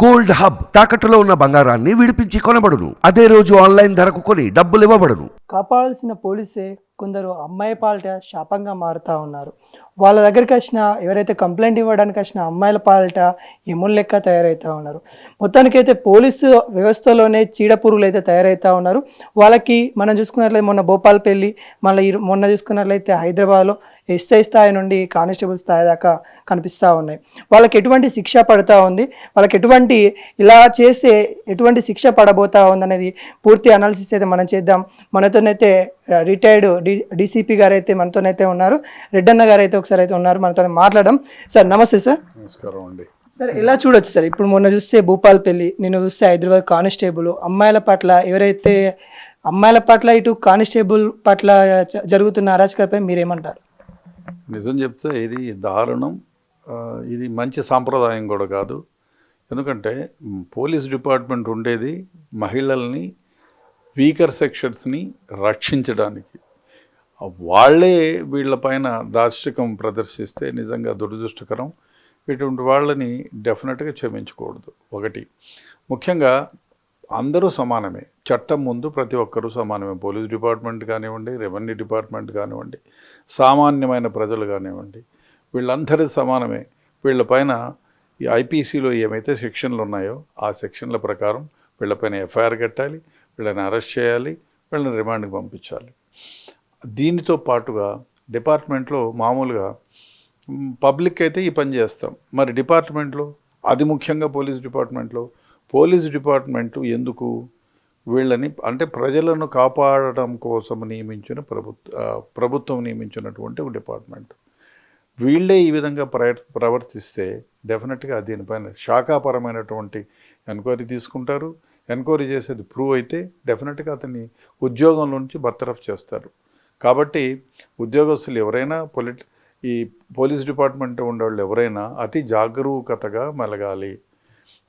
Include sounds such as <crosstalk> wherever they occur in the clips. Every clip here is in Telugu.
గోల్డ్ హబ్ తాకట్టులో ఉన్న బంగారాన్ని విడిపించి కొనబడును. అదే రోజు ఆన్లైన్ ధరకు కొని డబ్బులు ఇవ్వబడును. కాపాడాల్సిన పోలీసే కొందరు అమ్మాయి పాలిట శాపంగా మారుతూ ఉన్నారు. వాళ్ళ దగ్గరికి వచ్చిన ఎవరైతే కంప్లైంట్ ఇవ్వడానికి వచ్చిన అమ్మాయిల పాలిట ఎముల లెక్క తయారవుతూ ఉన్నారు. మొత్తానికైతే పోలీసు వ్యవస్థలోనే చీడపురుగులు అయితే తయారవుతూ ఉన్నారు. వాళ్ళకి మనం చూసుకున్నట్లయితే మొన్న భోపాల్పల్లి మళ్ళీ మొన్న చూసుకున్నట్లయితే హైదరాబాద్లో ఎస్ఐ స్థాయి నుండి కానిస్టేబుల్ స్థాయి దాకా కనిపిస్తూ ఉన్నాయి. వాళ్ళకి ఎటువంటి శిక్ష పడుతూ ఉంది? వాళ్ళకి ఎటువంటి ఇలా చేస్తే ఎటువంటి శిక్ష పడబోతా ఉంది అనేది పూర్తి అనాలిసిస్ అయితే మనం చేద్దాం. మనతోనైతే రిటైర్డ్ డి డిసిపి గారు అయితే మనతోనైతే ఉన్నారు. రెడ్డన్న గారు అయితే ఒకసారి అయితే ఉన్నారు. మనతో మాట్లాడడం సార్ నమస్తే సార్. నమస్కారం అండి. సార్ ఎలా చూడొచ్చు సార్? ఇప్పుడు మొన్న చూస్తే భూపాల్పల్లి నేను చూస్తే హైదరాబాద్ కానిస్టేబుల్ అమ్మాయిల పట్ల ఎవరైతే అమ్మాయిల పట్ల ఇటు కానిస్టేబుల్ పట్ల జరుగుతున్న అరాచకాలపై మీరేమంటారు? నిజం చెప్తే ఇది దారుణం. ఇది మంచి సాంప్రదాయం కూడా కాదు. ఎందుకంటే పోలీస్ డిపార్ట్మెంట్ ఉండేది మహిళల్ని వీకర్ సెక్షన్స్ని రక్షించడానికి. వాళ్ళే వీళ్ళపైన దార్శికం ప్రదర్శిస్తే నిజంగా దురదృష్టకరం. ఇటువంటి వాళ్ళని డెఫినెట్గా క్షమించకూడదు. ఒకటి. ముఖ్యంగా అందరూ సమానమే. చట్టం ముందు ప్రతి ఒక్కరూ సమానమే. పోలీస్ డిపార్ట్మెంట్ కానివ్వండి రెవెన్యూ డిపార్ట్మెంట్ కానివ్వండి సామాన్యమైన ప్రజలు కానివ్వండి వీళ్ళందరూ సమానమే. వీళ్ళపైన ఈ ఐపీసీలో ఏమైతే సెక్షన్లు ఉన్నాయో ఆ సెక్షన్ల ప్రకారం వీళ్ళపైన ఎఫ్ఐఆర్ కట్టాలి వీళ్ళని అరెస్ట్ చేయాలి వీళ్ళని రిమాండ్కి పంపించాలి. దీనితో పాటుగా డిపార్ట్మెంట్లో మామూలుగా పబ్లిక్ అయితే ఈ పని చేస్తాం. మరి డిపార్ట్మెంట్లో అది ముఖ్యంగా పోలీస్ డిపార్ట్మెంట్లో పోలీస్ డిపార్ట్మెంట్ ఎందుకు వీళ్ళని అంటే ప్రజలను కాపాడటం కోసం నియమించిన ప్రభుత్వ ప్రభుత్వం నియమించినటువంటి ఒక డిపార్ట్మెంట్. వీళ్ళే ఈ విధంగా ప్ర ప్రవర్తిస్తే డెఫినెట్గా దీనిపైన శాఖాపరమైనటువంటి ఎంక్వైరీ తీసుకుంటారు. ఎంక్వైరీ చేసేది ప్రూవ్ అయితే డెఫినెట్గా అతన్ని ఉద్యోగంలో నుంచి బర్తరఫ్ చేస్తారు. కాబట్టి ఉద్యోగస్తులు ఎవరైనా పొలిట్ ఈ పోలీస్ డిపార్ట్మెంట్ ఉండేవాళ్ళు ఎవరైనా అతి జాగరూకతగా మెలగాలి.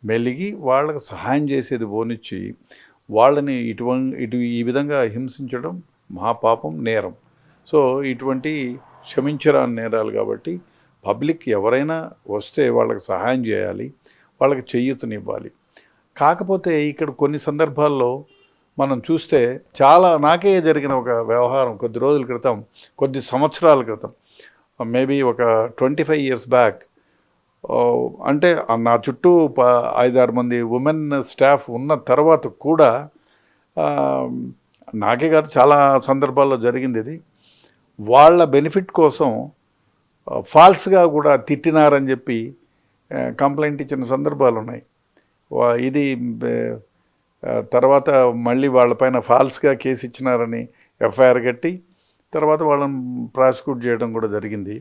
మెలిగి వాళ్ళకి సహాయం చేసేది పోనిచ్చి వాళ్ళని ఇటు ఇటు ఈ విధంగా హింసించడం మహాపాపం నేరం. సో ఇటువంటి క్షమించరాని నేరాలు కాబట్టి పబ్లిక్ ఎవరైనా వస్తే వాళ్ళకి సహాయం చేయాలి వాళ్ళకి చేయూతనివ్వాలి. కాకపోతే ఇక్కడ కొన్ని సందర్భాల్లో మనం చూస్తే చాలా నాకే జరిగిన ఒక వ్యవహారం కొద్ది రోజుల క్రితం కొద్ది సంవత్సరాల క్రితం. మేబీ ఒక ట్వంటీ ఫైవ్ ఇయర్స్ బ్యాక్ అంటే నా చుట్టూ ప ఐదారు మంది ఉమెన్ స్టాఫ్ ఉన్న తర్వాత కూడా నాకే కాదు చాలా సందర్భాల్లో జరిగింది ఇది. వాళ్ళ బెనిఫిట్ కోసం ఫాల్స్గా కూడా తిట్టినారని చెప్పి కంప్లైంట్ ఇచ్చిన సందర్భాలు ఉన్నాయి. ఇది తర్వాత మళ్ళీ వాళ్ళపైన ఫాల్స్గా కేసు ఇచ్చినారని ఎఫ్ఐఆర్ కట్టి తర్వాత వాళ్ళని ప్రాసిక్యూట్ చేయడం కూడా జరిగింది.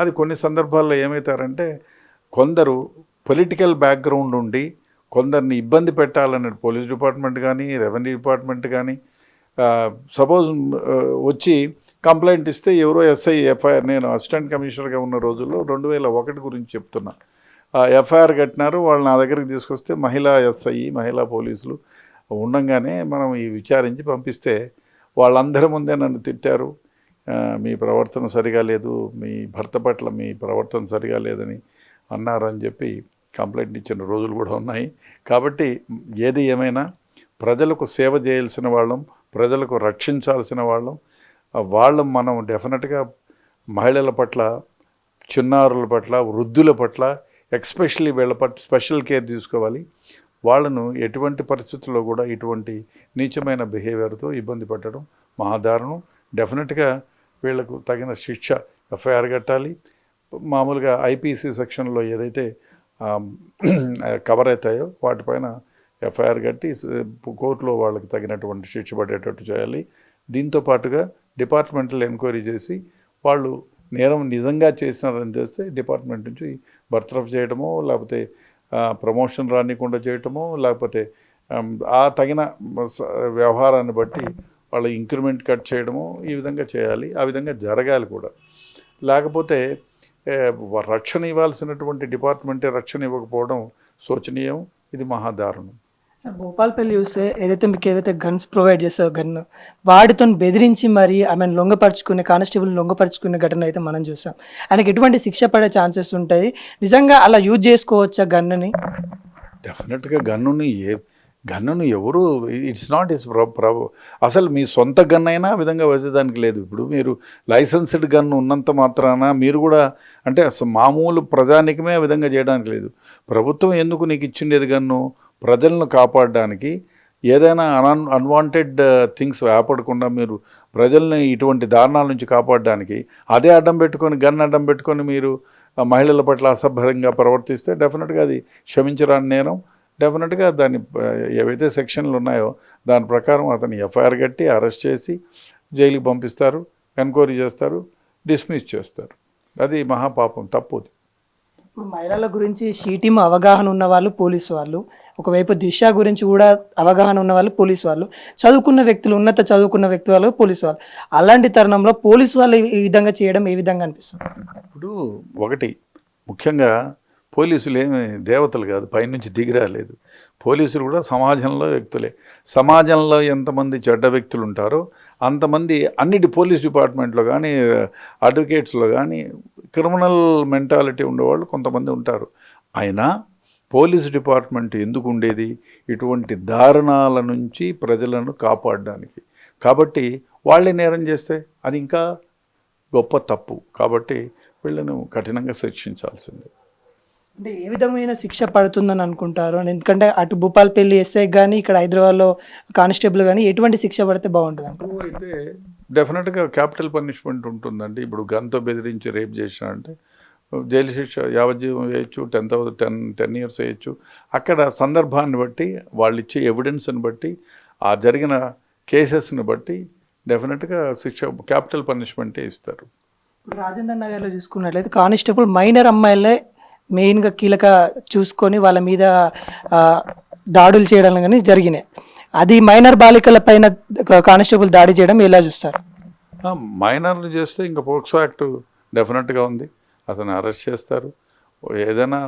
అది కొన్ని సందర్భాల్లో ఏమవుతారంటే కొందరు పొలిటికల్ బ్యాక్గ్రౌండ్ ఉండి కొందరిని ఇబ్బంది పెట్టాలని పోలీస్ డిపార్ట్మెంట్ కానీ రెవెన్యూ డిపార్ట్మెంట్ కానీ సపోజ్ వచ్చి కంప్లైంట్ ఇస్తే ఎవరో ఎస్ఐ ఎఫ్ఐఆర్ నేను అసిస్టెంట్ కమిషనర్గా ఉన్న రోజుల్లో రెండు వేల ఒకటి గురించి చెప్తున్నా. ఎఫ్ఐఆర్ కట్టినారు వాళ్ళు నా దగ్గరికి తీసుకొస్తే మహిళా ఎస్ఐ మహిళా పోలీసులు ఉండంగానే మనం ఈ విచారించి పంపిస్తే వాళ్ళందరి ముందే నన్ను తిట్టారు. మీ ప్రవర్తన సరిగా లేదు మీ భర్త పట్ల మీ ప్రవర్తన సరిగా లేదని అన్నారని చెప్పి కంప్లైంట్ ఇచ్చిన రోజులు కూడా ఉన్నాయి. కాబట్టి ఏది ఏమైనా ప్రజలకు సేవ చేయాల్సిన వాళ్ళం ప్రజలకు రక్షించాల్సిన వాళ్ళం వాళ్ళు మనం డెఫినెట్గా మహిళల పట్ల చిన్నారుల పట్ల వృద్ధుల పట్ల ఎక్స్పెషల్లీ వీళ్ళ పట్ల స్పెషల్ కేర్ తీసుకోవాలి. వాళ్ళను ఎటువంటి పరిస్థితుల్లో కూడా ఇటువంటి నీచమైన బిహేవియర్తో ఇబ్బంది పెట్టడం మహాదారుణం డెఫినెట్గా వీళ్ళకు తగిన శిక్ష ఎఫ్ఐఆర్ కట్టాలి. మామూలుగా ఐపీసీ సెక్షన్లో ఏదైతే కవర్ అవుతాయో వాటిపైన ఎఫ్ఐఆర్ కట్టి కోర్టులో వాళ్ళకి తగినటువంటి శిక్ష పడేటట్టు చేయాలి. దీంతో పాటుగా డిపార్ట్మెంటల్ ఎంక్వైరీ చేసి వాళ్ళు నేరం నిజంగా చేసినారని చేస్తే డిపార్ట్మెంట్ నుంచి బర్తరఫ్ చేయడమో లేకపోతే ప్రమోషన్ రానికుండా చేయటమో లేకపోతే ఆ తగిన స- వ్యవహారాన్ని బట్టి వాళ్ళ ఇంక్రిమెంట్ కట్ చేయడమో ఈ విధంగా చేయాలి. ఆ విధంగా జరగాలి కూడా. లేకపోతే రక్షణ ఇవ్వాల్సినటువంటి డిపార్ట్మెంటే రక్షణ ఇవ్వకపోవడం శోచనీయం. ఇది మహాదారుణం. సార్ భూపాల్పల్లి చూస్తే ఏదైతే మీకు ఏదైతే గన్స్ ప్రొవైడ్ చేస్తారో గన్ వాటితో బెదిరించి మరి ఆమెను లొంగపరుచుకునే కానిస్టేబుల్ లొంగపరుచుకునే ఘటన అయితే మనం చూసాం. ఆయనకి ఎటువంటి శిక్ష పడే ఛాన్సెస్ ఉంటాయి. నిజంగా అలా యూజ్ చేసుకోవచ్చా గన్నుని? డెఫినెట్గా గన్నుని ఏ గన్నును ఎవరు ఇట్స్ నాట్ ఇస్ ప్రభు అసలు మీ సొంత గన్ అయినా ఆ విధంగా వచ్చేదానికి లేదు. ఇప్పుడు మీరు లైసెన్స్డ్ గన్ ఉన్నంత మాత్రాన మీరు కూడా అంటే అసలు మామూలు ప్రజానికమే ఆ విధంగా చేయడానికి లేదు. ప్రభుత్వం ఎందుకు నీకు ఇచ్చిండేది గన్ను? ప్రజలను కాపాడడానికి ఏదైనా అన్ అన్వాంటెడ్ థింగ్స్ వేపడకుండా మీరు ప్రజల్ని ఇటువంటి దారుణాల నుంచి కాపాడడానికి అదే అడ్డం పెట్టుకొని గన్ అడ్డం పెట్టుకొని మీరు మహిళల పట్ల అసభ్యంగా ప్రవర్తిస్తే డెఫినెట్గా అది క్షమించరాని నేరం. డెఫినెట్గా దాన్ని ఏవైతే సెక్షన్లు ఉన్నాయో దాని ప్రకారం అతన్ని ఎఫ్ఐఆర్ కట్టి అరెస్ట్ చేసి జైలుకి పంపిస్తారు ఎంక్వైరీ చేస్తారు డిస్మిస్ చేస్తారు. అది మహాపాపం తప్పుది. ఇప్పుడు మహిళల గురించి షీటీమ్ అవగాహన ఉన్న వాళ్ళు పోలీసు వాళ్ళు ఒకవైపు దిశ గురించి కూడా అవగాహన ఉన్న వాళ్ళు పోలీసు వాళ్ళు చదువుకున్న వ్యక్తులు ఉన్నత చదువుకున్న వ్యక్తి వాళ్ళు పోలీసు వాళ్ళు. అలాంటి తరుణంలో పోలీసు వాళ్ళు ఈ- ఈ విధంగా చేయడం ఏ విధంగా అనిపిస్తుంది? ఇప్పుడు ఒకటి ముఖ్యంగా పోలీసులు ఏమి దేవతలు కాదు పైనుంచి దిగిరాలేదు పోలీసులు కూడా సమాజంలో వ్యక్తులే. సమాజంలో ఎంతమంది చెడ్డ వ్యక్తులు ఉంటారో అంతమంది అన్నిటి పోలీస్ డిపార్ట్మెంట్లో కానీ అడ్వకేట్స్లో కానీ క్రిమినల్ మెంటాలిటీ ఉండేవాళ్ళు కొంతమంది ఉంటారు. అయినా పోలీస్ డిపార్ట్మెంట్ ఎందుకు ఉండేది? ఇటువంటి దారుణాల నుంచి ప్రజలను కాపాడడానికి. కాబట్టి వాళ్ళే నేరం చేస్తే అది ఇంకా గొప్ప తప్పు. కాబట్టి వీళ్ళను కఠినంగా శిక్షించాల్సిందే. అంటే ఏ విధమైన శిక్ష పడుతుందని అనుకుంటారు? అని ఎందుకంటే అటు భూపాలపల్లి ఎస్ఐ కానీ ఇక్కడ హైదరాబాద్లో కానిస్టేబుల్ కానీ ఎటువంటి శిక్ష పడితే బాగుంటుంది అయితే డెఫినెట్గా క్యాపిటల్ పనిష్మెంట్ ఉంటుందండి. ఇప్పుడు గన్తో బెదిరించి రేప్ చేసినారంటే జైలు శిక్ష యావజ్జీవం వేయచ్చు ten thousand ten ten years వేయచ్చు. అక్కడ సందర్భాన్ని బట్టి వాళ్ళు ఇచ్చే ఎవిడెన్స్ని బట్టి ఆ జరిగిన కేసెస్ని బట్టి డెఫినెట్గా శిక్ష క్యాపిటల్ పనిష్మెంటే ఇస్తారు. రాజేంద్ర నగర్లో చూసుకున్నట్లయితే కానిస్టేబుల్ మైనర్ అమ్మాయిలే మెయిన్గా కీలక చూసుకొని వాళ్ళ మీద దాడులు చేయడం కానీ జరిగినాయి. అది మైనర్ బాలికల పైన కానిస్టేబుల్ దాడి చేయడం ఎలా చూస్తారు? మైనర్లు చేస్తే ఇంకా పోక్సో యాక్ట్ డెఫినెట్గా ఉంది. అతను అరెస్ట్ చేస్తారు. ఏదైనా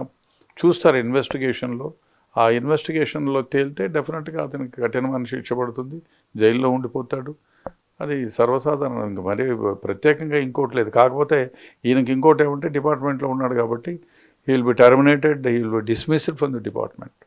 చూస్తారు ఇన్వెస్టిగేషన్లో. ఆ ఇన్వెస్టిగేషన్లో తేలితే డెఫినెట్గా అతనికి కఠినమైన శిక్ష పడుతుంది. జైల్లో ఉండిపోతాడు. అది సర్వసాధారణం. ఇంకా మరి ప్రత్యేకంగా ఇంకోటి లేదు. కాకపోతే ఈయనకి ఇంకోటి ఏమంటే డిపార్ట్మెంట్లో ఉన్నాడు కాబట్టి will be terminated he will be dismissed from the department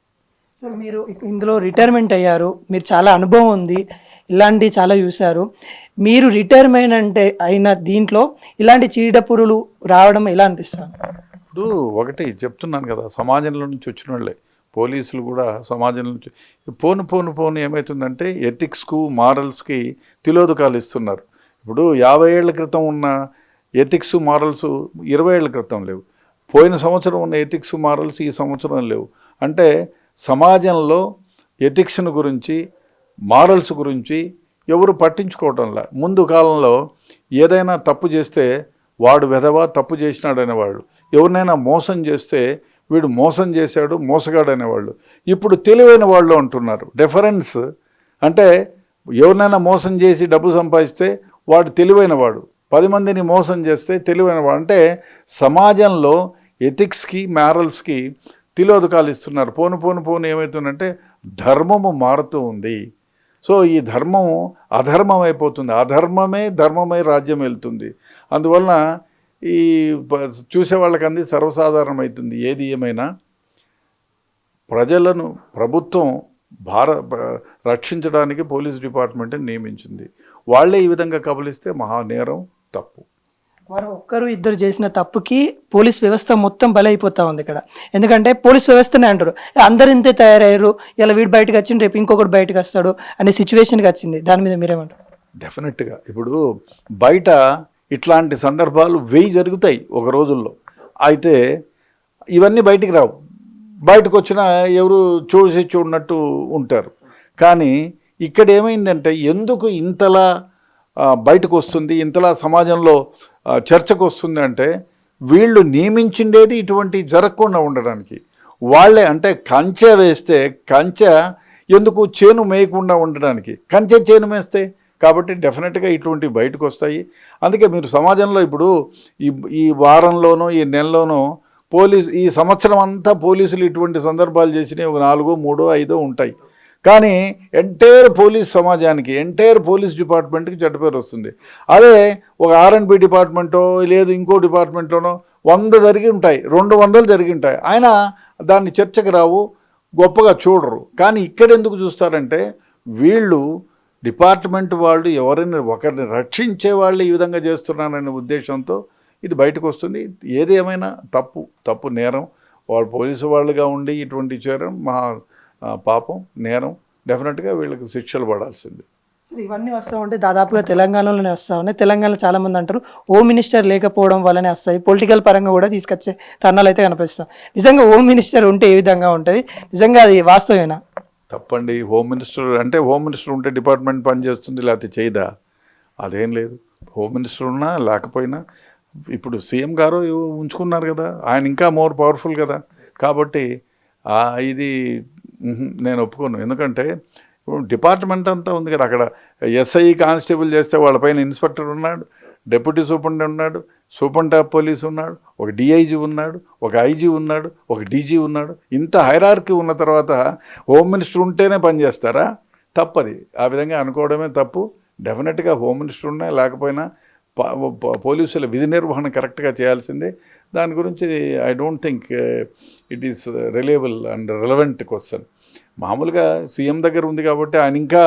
మీరు ఇందులో రిటైర్మెంట్ అయ్యారు. మీరు చాలా అనుభవం ఉంది. ఇలాంటి చాలా చూశారు. మీరు రిటైర్మెంట్ అంటే అయిన దీంట్లో ఇలాంటి చీడపురులు రావడం ఎలా అనిపిస్తుంది? ఇప్పుడు ఒకటి చెప్తున్నాను కదా సమాజంలో నుంచి వచ్చిన వాళ్ళే. పోలీసులు కూడా సమాజం నుంచి పోను పోను పోను ఏమవుతుందంటే ఎథిక్స్కు మారల్స్కి తిలోదకాలు ఇస్తున్నారు. ఇప్పుడు యాభై ఏళ్ళ క్రితం ఉన్న ఎథిక్స్ మారల్స్ ఇరవై ఏళ్ళ క్రితం లేవు. పోయిన సంవత్సరం ఉన్న ఎథిక్స్ మారల్స్ ఈ సంవత్సరం లేవు. అంటే సమాజంలో ఎథిక్స్ను గురించి మారల్స్ గురించి ఎవరు పట్టించుకోవటంలా ముందు కాలంలో ఏదైనా తప్పు చేస్తే వాడు వెధవా తప్పు చేసినాడనేవాడు ఎవరినైనా మోసం చేస్తే వీడు మోసం చేశాడు మోసగాడనేవాళ్ళు. ఇప్పుడు తెలివైన వాళ్ళు అంటున్నారు. డిఫరెన్స్ అంటే ఎవరినైనా మోసం చేసి డబ్బు సంపాదిస్తే వాడు తెలివైన వాడు. పది మందిని మోసం చేస్తే తెలివైన వాడు. అంటే సమాజంలో ఎథిక్స్కి మ్యారల్స్కి తిలోదకాలు ఇస్తున్నారు. పోను పోను పోను ఏమవుతుందంటే ధర్మము మారుతూ ఉంది. సో ఈ ధర్మము అధర్మం అయిపోతుంది. అధర్మమే ధర్మమై రాజ్యం వెళ్తుంది. అందువలన ఈ చూసేవాళ్ళకంది చూసే అంది సర్వసాధారణం అవుతుంది ఏది ఏమైనా ప్రజలను ప్రభుత్వం భార రక్షించడానికి పోలీస్ డిపార్ట్మెంట్ని నియమించింది. వాళ్ళే ఈ విధంగా కబలిస్తే మహా నేరం తప్పు. వారు ఒక్కరు ఇద్దరు చేసిన తప్పుకి పోలీస్ వ్యవస్థ మొత్తం బలైపోతా ఉంది ఇక్కడ. ఎందుకంటే పోలీస్ వ్యవస్థనే అంటారు. అందరు ఇంతే తయారయ్యారు. ఇలా వీడు బయటకు వచ్చింది రేపు ఇంకొకటి బయటకు వస్తాడు అనే సిచ్యువేషన్కి వచ్చింది. దాని మీద మీరేమంటారు? డెఫినెట్గా ఇప్పుడు బయట ఇట్లాంటి సందర్భాలు వెయ్యి జరుగుతాయి ఒక రోజుల్లో. అయితే ఇవన్నీ బయటికి రావు. బయటకు వచ్చినా ఎవరు చూసి చూడనట్టు ఉంటారు. కానీ ఇక్కడ ఏమైందంటే ఎందుకు ఇంతలా బయటకు వస్తుంది. ఇంతలా సమాజంలో చర్చకు వస్తుంది అంటే వీళ్ళు నియమించిండేది ఇటువంటి జరగకుండా ఉండడానికి. వాళ్ళే అంటే కంచె వేస్తే కంచె ఎందుకు చేను మేయకుండా ఉండడానికి? కంచె చేను మేస్తే కాబట్టి డెఫినెట్గా ఇటువంటివి బయటకు వస్తాయి. అందుకే మీరు సమాజంలో ఇప్పుడు ఈ ఈ వారంలోనో ఈ నెలలోనో పోలీసు ఈ సంవత్సరం అంతా పోలీసులు ఇటువంటి సందర్భాలు చేసినవి ఒక నాలుగో మూడో ఐదో ఉంటాయి. కానీ ఎంటైర్ పోలీస్ సమాజానికి ఎంటైర్ పోలీస్ డిపార్ట్మెంట్కి చెడ్డ పేరు వస్తుంది. అదే ఒక ఆర్ఎన్బి డిపార్ట్మెంటో లేదు ఇంకో డిపార్ట్మెంట్లోనో వంద జరిగి ఉంటాయి రెండు వందలు జరిగి ఉంటాయి. ఆయన దాన్ని చర్చకు రావు గొప్పగా చూడరు. కానీ ఇక్కడ ఎందుకు చూస్తారంటే వీళ్ళు డిపార్ట్మెంట్ వాళ్ళు ఎవరిని ఒకరిని రక్షించే వాళ్ళు ఈ విధంగా చేస్తున్నారనే ఉద్దేశంతో ఇది బయటకు వస్తుంది. ఏది ఏమైనా తప్పు తప్పు నేరం వాళ్ళు పోలీసు వాళ్ళుగా ఉండి ఇటువంటి చేయడం మహా పాపం నేరం డెఫినెట్గా వీళ్ళకి శిక్షలు పడాల్సింది. సరే ఇవన్నీ వస్తూ ఉంటే దాదాపుగా తెలంగాణలోనే వస్తూ ఉన్నాయి. తెలంగాణలో చాలా మంది అంటారు హోమ్ మినిస్టర్ లేకపోవడం వల్లనే వస్తాయి. పొలిటికల్ పరంగా కూడా తీసుకొచ్చే తరుణాలు అయితే కనిపిస్తాం. నిజంగా హోమ్ మినిస్టర్ ఉంటే ఏ విధంగా ఉంటుంది? నిజంగా అది వాస్తవేనా? తప్పండి. హోమ్ మినిస్టర్ అంటే హోమ్ మినిస్టర్ ఉంటే డిపార్ట్మెంట్ పనిచేస్తుంది లేకపోతే చేయదా? అదేం లేదు. హోమ్ మినిస్టర్ ఉన్నా లేకపోయినా ఇప్పుడు సీఎం గారు ఉంచుకున్నారు కదా ఆయన ఇంకా మోర్ పవర్ఫుల్ కదా. కాబట్టి ఇది నేను ఒప్పుకోను. ఎందుకంటే డిపార్ట్మెంట్ అంతా ఉంది కదా అక్కడ ఎస్ఐ కానిస్టేబుల్ చేస్తే వాళ్ళపైన ఇన్స్పెక్టర్ ఉన్నాడు డెప్యూటీ సూపరింటెండెంట్ ఉన్నాడు సూపరింట్ ఆఫ్ పోలీస్ ఉన్నాడు ఒక డిఐజీ ఉన్నాడు ఒక ఐజీ ఉన్నాడు ఒక డీజీ ఉన్నాడు. ఇంత హైరార్కీ ఉన్న తర్వాత హోమ్ మినిస్టర్ ఉంటేనే పనిచేస్తారా తప్పది. ఆ విధంగా అనుకోవడమే తప్పు. డెఫినెట్గా హోమ్ మినిస్టర్ ఉన్నా లేకపోయినా పోలీసుల విధి నిర్వహణ కరెక్ట్గా చేయాల్సిందే. దాని గురించి I don't think it is reliable and relevant question మామూలుగా సీఎం దగ్గర ఉంది కాబట్టి ఆయన ఇంకా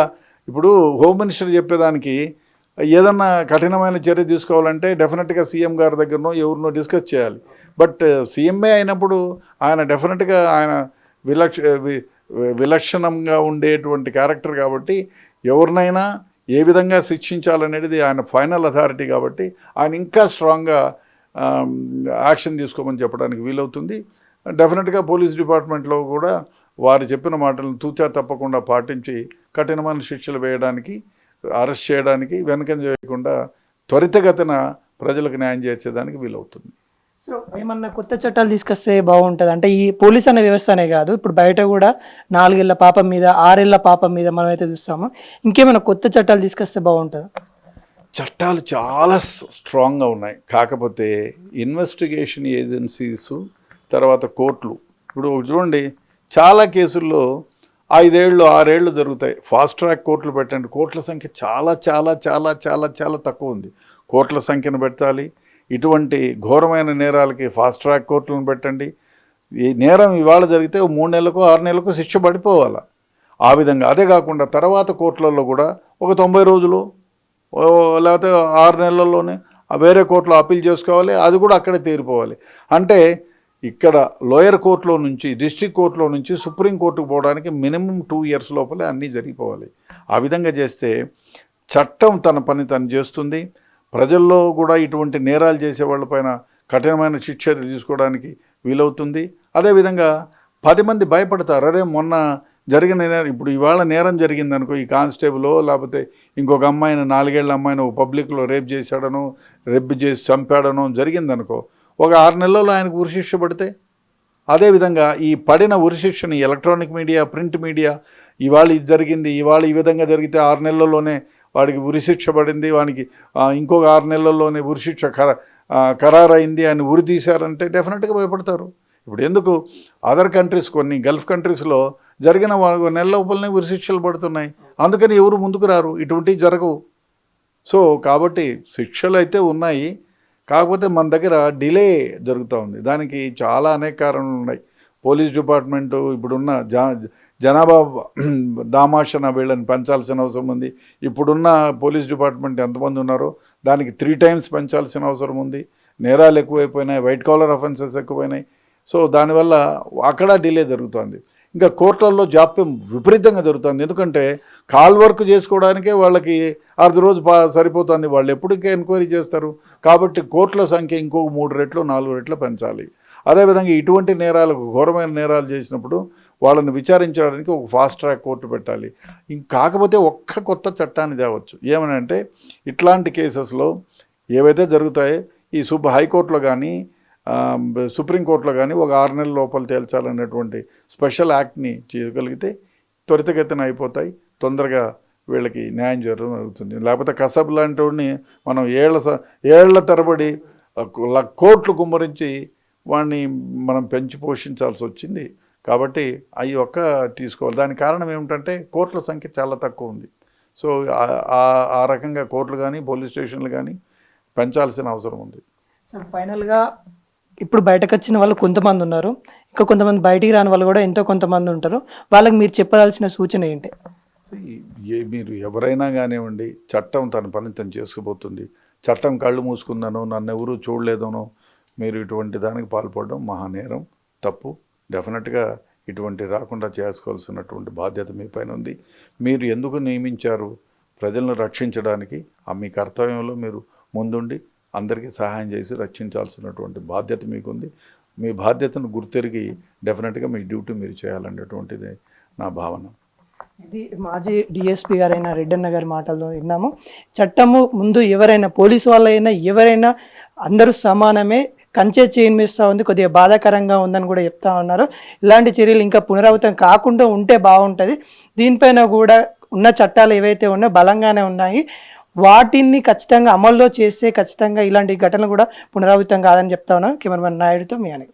ఇప్పుడు హోమ్ మినిస్టర్ చెప్పేదానికి ఏదన్నా కఠినమైన చర్య తీసుకోవాలంటే డెఫినెట్గా సీఎం గారి దగ్గరనో ఎవరినో డిస్కస్ చేయాలి. బట్ సీఎంఏ అయినప్పుడు ఆయన డెఫినెట్గా ఆయన విలక్ష విలక్షణంగా ఉండేటువంటి క్యారెక్టర్ కాబట్టి ఎవరినైనా ఏ విధంగా శిక్షించాలనేది ఆయన ఫైనల్ అథారిటీ కాబట్టి ఆయన ఇంకా స్ట్రాంగ్గా యాక్షన్ తీసుకోమని చెప్పడానికి వీలవుతుంది. డెఫినెట్గా పోలీస్ డిపార్ట్మెంట్లో కూడా వారు చెప్పిన మాటలను తూచా తప్పకుండా పాటించి కఠినమైన శిక్షలు వేయడానికి అరెస్ట్ చేయడానికి వెనకం చేయకుండా త్వరితగతిన ప్రజలకు న్యాయం చేసేదానికి వీలవుతుంది. సో ఏమన్నా కొత్త చట్టాలు తీసుకొస్తే బాగుంటుంది. అంటే ఈ పోలీస్ అనే వ్యవస్థనే కాదు. ఇప్పుడు బయట కూడా నాలుగేళ్ళ పాపం మీద ఆరేళ్ళ పాపం మీద మనం అయితే చూస్తాము. ఇంకేమైనా కొత్త చట్టాలు తీసుకొస్తే బాగుంటుంది? చట్టాలు చాలా స్ట్రాంగ్గా ఉన్నాయి. కాకపోతే ఇన్వెస్టిగేషన్ ఏజెన్సీస్ తర్వాత కోర్టులు. ఇప్పుడు చూడండి చాలా కేసుల్లో ఐదేళ్ళు ఆరేళ్ళు జరుగుతాయి. ఫాస్ట్ ట్రాక్ కోర్టులు పెట్టండి. కోర్టుల సంఖ్య చాలా చాలా చాలా చాలా చాలా తక్కువ ఉంది. కోర్టుల సంఖ్యను పెట్టాలి. ఇటువంటి ఘోరమైన నేరాలకి ఫాస్ట్ ట్రాక్ కోర్టులను పెట్టండి. ఈ నేరం ఇవాళ జరిగితే మూడు నెలలకు ఆరు నెలలకు శిక్ష పడిపోవాలి? ఆ విధంగా. అదే కాకుండా తర్వాత కోర్టులలో కూడా ఒక తొంభై రోజులు లేకపోతే ఆరు నెలల్లోనే ఆ వేరే కోర్టులో అప్పీల్ చేసుకోవాలి. అది కూడా అక్కడే తీరిపోవాలి. అంటే ఇక్కడ లోయర్ కోర్టులో నుంచి డిస్ట్రిక్ట్ కోర్టులో నుంచి సుప్రీం కోర్టుకు పోవడానికి మినిమం టూ ఇయర్స్ లోపలే అన్నీ జరిగిపోవాలి. ఆ విధంగా చేస్తే చట్టం తన పని తను చేస్తుంది. ప్రజల్లో కూడా ఇటువంటి నేరాలు చేసే వాళ్ళపైన కఠినమైన శిక్షలు తీసుకోవడానికి వీలవుతుంది. అదేవిధంగా పది మంది భయపడతారు. అరే మొన్న జరిగిన నేరం ఇప్పుడు ఇవాళ నేరం జరిగింది అనుకో ఈ కానిస్టేబులో లేకపోతే ఇంకొక అమ్మాయిని నాలుగేళ్ళ అమ్మాయిని పబ్లిక్లో రేప్ చేశాడనో రేప్ చేసి చంపాడనో జరిగిందనుకో ఒక ఆరు నెలల్లో ఆయనకు ఉరిశిక్ష పడితే అదేవిధంగా ఈ పడిన ఉరిశిక్షని ఎలక్ట్రానిక్ మీడియా ప్రింట్ మీడియా ఇవాళ ఇది జరిగింది ఇవాళ ఈ విధంగా జరిగితే ఆరు నెలల్లోనే వాడికి ఉరిశిక్ష పడింది వానికి ఇంకొక ఆరు నెలల్లోనే ఉరిశిక్ష ఖర ఖరారైంది ఆయన ఉరి తీశారంటే డెఫినెట్గా భయపడతారు. ఇప్పుడు ఎందుకు? అదర్ కంట్రీస్ కొన్ని గల్ఫ్ కంట్రీస్లో జరిగిన నెల లోపలనే ఉరిశిక్షలు పడుతున్నాయి. అందుకని ఎవరు ముందుకు రారు. ఇటువంటివి జరగవు. సో కాబట్టి శిక్షలు అయితే ఉన్నాయి. కాకపోతే మన దగ్గర డిలే జరుగుతూ ఉంది. దానికి చాలా అనేక కారణాలు ఉన్నాయి. పోలీస్ డిపార్ట్మెంటు ఇప్పుడున్న జా జనాభా <clears throat> దామాషన వీళ్ళని పెంచాల్సిన అవసరం ఉంది. ఇప్పుడున్న పోలీస్ డిపార్ట్మెంట్ ఎంతమంది ఉన్నారో దానికి త్రీ టైమ్స్ పెంచాల్సిన అవసరం ఉంది. నేరాలు ఎక్కువైపోయినాయి. వైట్ కాలర్ అఫెన్సెస్ ఎక్కువైనాయి. సో దానివల్ల అక్కడ డిలే జరుగుతుంది. ఇంకా కోర్టులలో జాప్యం విపరీతంగా జరుగుతుంది. ఎందుకంటే కాల్ వర్క్ చేసుకోవడానికే వాళ్ళకి అర్ధ రోజు పా సరిపోతుంది. వాళ్ళు ఎప్పుడు ఇంకా ఎంక్వైరీ చేస్తారు? కాబట్టి కోర్టుల సంఖ్య ఇంకో మూడు రెట్లు నాలుగు రెట్లు పెంచాలి. అదేవిధంగా ఇటువంటి నేరాలకు ఘోరమైన నేరాలు చేసినప్పుడు వాళ్ళని విచారించడానికి ఒక ఫాస్ట్ ట్రాక్ కోర్టు పెట్టాలి. కాకపోతే ఒక్క కొత్త చట్టాన్ని తేవచ్చు. ఏమనంటే ఇట్లాంటి కేసెస్లో ఏవైతే జరుగుతాయో ఈ సూపర్ హైకోర్టులో కానీ సుప్రీంకోర్టులో కానీ ఒక ఆరు నెలల లోపల తేల్చాలనేటువంటి స్పెషల్ యాక్ట్ని చేయగలిగితే త్వరితగతిన అయిపోతాయి. తొందరగా వీళ్ళకి న్యాయం జరుగుతుంది. లేకపోతే కసబ్ లాంటి వాడిని మనం ఏళ్ళ స- ఏళ్ళ తరబడి కోట్లు కుమ్మరించి వాడిని మనం పెంచి పోషించాల్సి వచ్చింది. కాబట్టి అవి ఒక్క తీసుకోవాలి. దానికి కారణం ఏమిటంటే కోర్టుల సంఖ్య చాలా తక్కువ ఉంది. సో ఆ- రకంగా కోర్టులు కానీ పోలీస్ స్టేషన్లు కానీ పెంచాల్సిన అవసరం ఉంది. సార్ ఫైనల్గా ఇప్పుడు బయటకు వచ్చిన వాళ్ళు కొంతమంది ఉన్నారు. ఇంకా కొంతమంది బయటికి రాని వాళ్ళు కూడా ఎంతో కొంతమంది ఉంటారు. వాళ్ళకి మీరు చెప్పాల్సిన సూచన ఏంటి? ఏ మీరు ఎవరైనా కానివ్వండి చట్టం తన పని తను చేసుకుపోతుంది. చట్టం కళ్ళు మూసుకుందనో నన్ను ఎవరూ చూడలేదనో మీరు ఇటువంటి దానికి పాల్పడడం మహానేరం తప్పు. డెఫినెట్గా ఇటువంటి రాకుండా చేసుకోవాల్సినటువంటి బాధ్యత మీ పైన ఉంది. మీరు ఎందుకు నియమించారు? ప్రజలను రక్షించడానికి ఆ మీ కర్తవ్యంలో మీరు ముందుండి అందరికీ సహాయం చేసి రక్షించాల్సినటువంటి బాధ్యత మీకుంది. మీ బాధ్యతను గుర్తెరిగి డెఫినెట్గా మీ డ్యూటీ మీరు చేయాలనేటువంటిది నా భావన. ఇది మాజీ డిఎస్పీ గారైన రెడ్డన్న గారి మాటల్లో విన్నాము. చట్టము ముందు ఎవరైనా పోలీసు వాళ్ళైనా ఎవరైనా అందరూ సమానమే కంచే చేయిస్తా ఉంది కొద్దిగా బాధాకరంగా ఉందని కూడా చెప్తా ఉన్నారు. ఇలాంటి చర్యలు ఇంకా పునరావృతం కాకుండా ఉంటే బాగుంటుంది. దీనిపైన కూడా ఉన్న చట్టాలు ఏవైతే ఉన్నాయో బలంగానే ఉన్నాయి. వాటిని ఖచ్చితంగా అమల్లో చేస్తే ఖచ్చితంగా ఇలాంటి ఘటనలు కూడా పునరావృతం కాదని చెప్తా ఉన్నాను. కెమెరామెన్ నాయుడుతో మీ అని